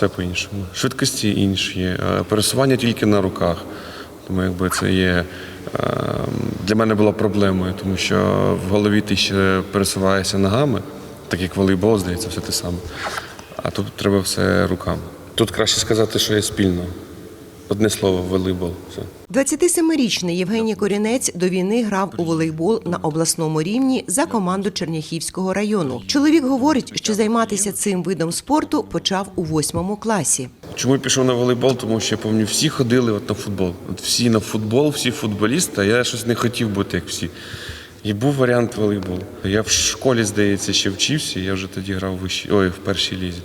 все по-іншому. Швидкості інші, е, пересування тільки на руках. Тому якби це є е, для мене була проблемою, тому що в голові ти ще пересуваєшся ногами, так як волейбол, здається, все те саме. А тут треба все руками. Тут краще сказати, що є спільно. Одне слово волейбол. Все. 27-річний Євгеній Корінець до війни грав у волейбол на обласному рівні за команду Черняхівського району. Чоловік говорить, що займатися цим видом спорту почав у восьмому класі. Чому я пішов на волейбол? Тому що я пам'ятаю, всі ходили от на футбол. От всі на футбол, всі футболісти, а я щось не хотів бути як всі. І був варіант волейболу. Я в школі, здається, ще вчився, я вже тоді грав в вищій, ой, в першій лізі.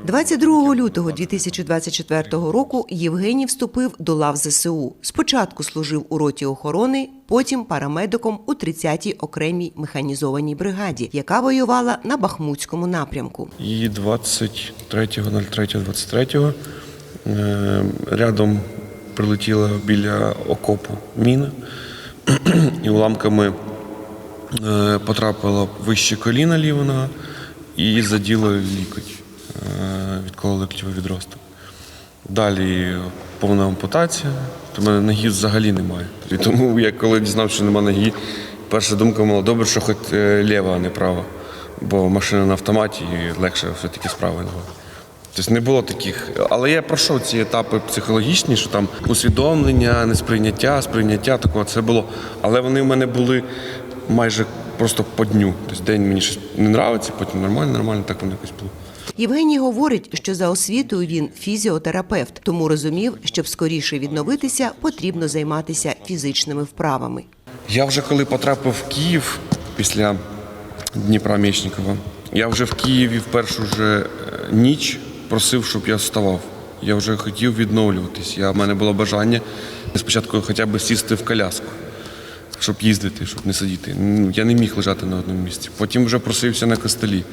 Тоді. 22 лютого 2024 року Євгеній вступив до лав ЗСУ. Спочатку служив у роті охорони, потім парамедиком у 30-й окремій механізованій бригаді, яка воювала на Бахмутському напрямку. І 23.03.23 е, рядом прилетіла біля окопу міна і уламками е, потрапила вище коліна ліва нога і заділа лікоть, ліктєвий відросток. Далі повна ампутація, то в мене ноги взагалі немає. І тому я коли дізнався, що немає ноги, перша думка була, добре, що хоч е, ліва, а не права. Бо машина на автоматі і легше все-таки з правою. Тобто не було таких. Але я пройшов ці етапи психологічні, що там усвідомлення, несприйняття, сприйняття такого це було. Але вони в мене були майже просто по дню. Тобто день мені щось не подобається, потім нормально, нормально, так воно якось було. Євгеній говорить, що за освітою він фізіотерапевт, тому розумів, щоб скоріше відновитися, потрібно займатися фізичними вправами. Я вже коли потрапив в Київ після Дніпра Мєчникова, я вже в Києві в першу же е, ніч просив, щоб я вставав. Я вже хотів відновлюватись. Я, в мене було бажання спочатку хоча б сісти в коляску, щоб їздити, щоб не сидіти. Ну, Я не міг лежати на одному місці. Потім вже просився на костелі.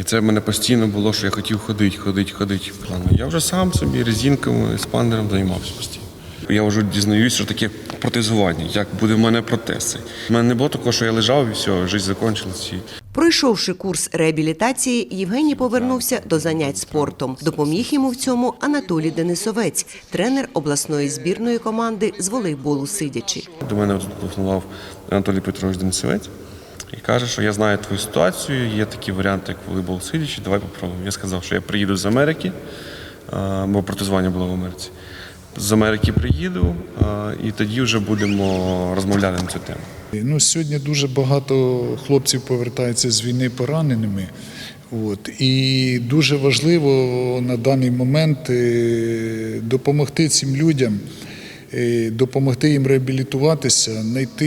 І це в мене постійно було, що я хотів ходити, ходити, ходити. Я вже сам собі резинками, спандером займався постійно. Я вже дізнаюся, що таке протезування, як буде в мене протез. цей. У мене не було такого, що я лежав і все, життя закінчилась. І Пройшовши курс реабілітації, Євгеній повернувся до занять спортом. Допоміг йому в цьому Анатолій Денисовець, тренер обласної збірної команди з волейболу сидячи. До мене зателефонував Анатолій Петрович Денисовець і каже, що я знаю твою ситуацію, є такі варіанти, як волейбол сидячи, давай попробуємо. Я сказав, що я приїду з Америки, бо протезування було в Америці. З Америки приїду, і тоді вже будемо розмовляти на цю тему. Ну, сьогодні дуже багато хлопців повертаються з війни пораненими. От. І дуже важливо на даний момент е, допомогти цим людям, е, допомогти їм реабілітуватися, знайти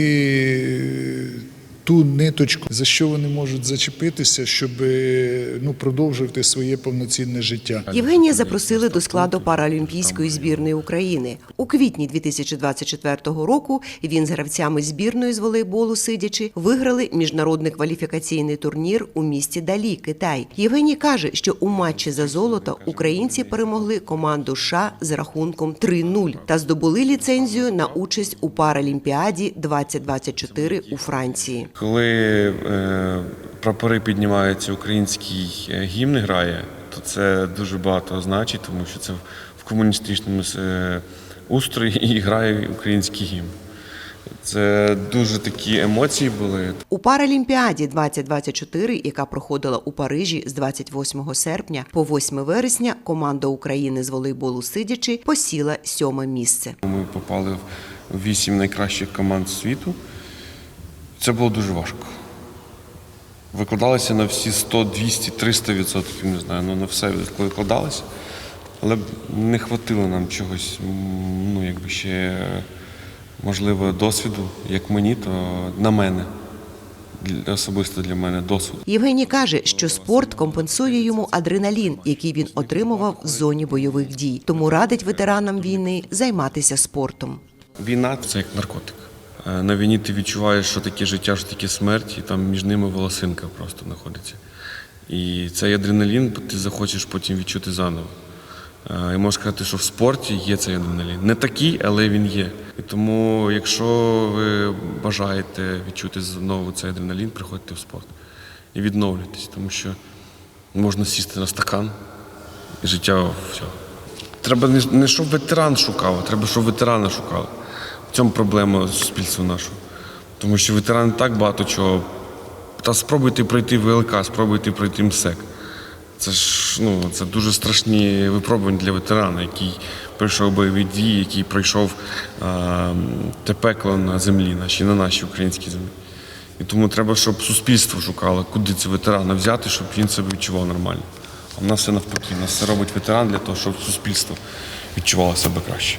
ту ниточку, за що вони можуть зачепитися, щоб е, ну, продовжувати своє повноцінне життя. Євгенія запросили до складу паралімпійської збірної України. У квітні 2024 року він з гравцями збірної з волейболу сидячи виграли міжнародний кваліфікаційний турнір у місті Далі, Китай. Євгеній каже, що у матчі за золото українці перемогли команду США з рахунком 3-0 та здобули ліцензію на участь у Паралімпіаді 2024 у Франції. Коли е, прапори піднімаються, український е, гімн грає, то це дуже багато значить, тому що це в комуністичному е, устрої і грає український гімн. Це дуже такі емоції були. У Паралімпіаді 2024, яка проходила у Парижі з 28 серпня по 8 вересня, команда України з волейболу сидячи посіла сьоме місце. Ми попали в вісім найкращих команд світу. Це було дуже важко. Викладалися на всі 100, 200, 300 відсотків, не знаю, ну на все викладалися. Але не хватило нам чогось, ну, якби ще, можливо, досвіду, як мені, то на мене. Особисто для мене досвід. Євгеній каже, що спорт компенсує йому адреналін, який він отримував в зоні бойових дій. Тому радить ветеранам війни займатися спортом. Війна це як наркотик. Е, На війні ти відчуваєш, що таке життя, що таке смерть, і там між ними волосинка просто знаходиться. І цей адреналін ти захочеш потім відчути заново. Е, І можна сказати, що в спорті є цей адреналін. Не такий, але він є. І тому, якщо ви бажаєте відчути знову цей адреналін, приходьте в спорт і відновлюйтесь, тому що можна сісти на стакан І життя все. Треба не, щоб ветеран шукав, а треба, щоб ветерани шукали. В цьому проблема суспільства нашого. Тому що ветерани так багато чого. Та спробуйте пройти ВЛК, спробуйте пройти МСЕК. Це ж ну, це дуже страшні випробування для ветерана, який пройшов бойові дії, який пройшов а, те пекло на землі, нашій, на нашій українській землі. І тому треба, щоб суспільство шукало, куди це ветерана взяти, щоб він себе відчував нормально. А в нас все навпаки, в нас все робить ветеран для того, щоб суспільство відчувало себе краще.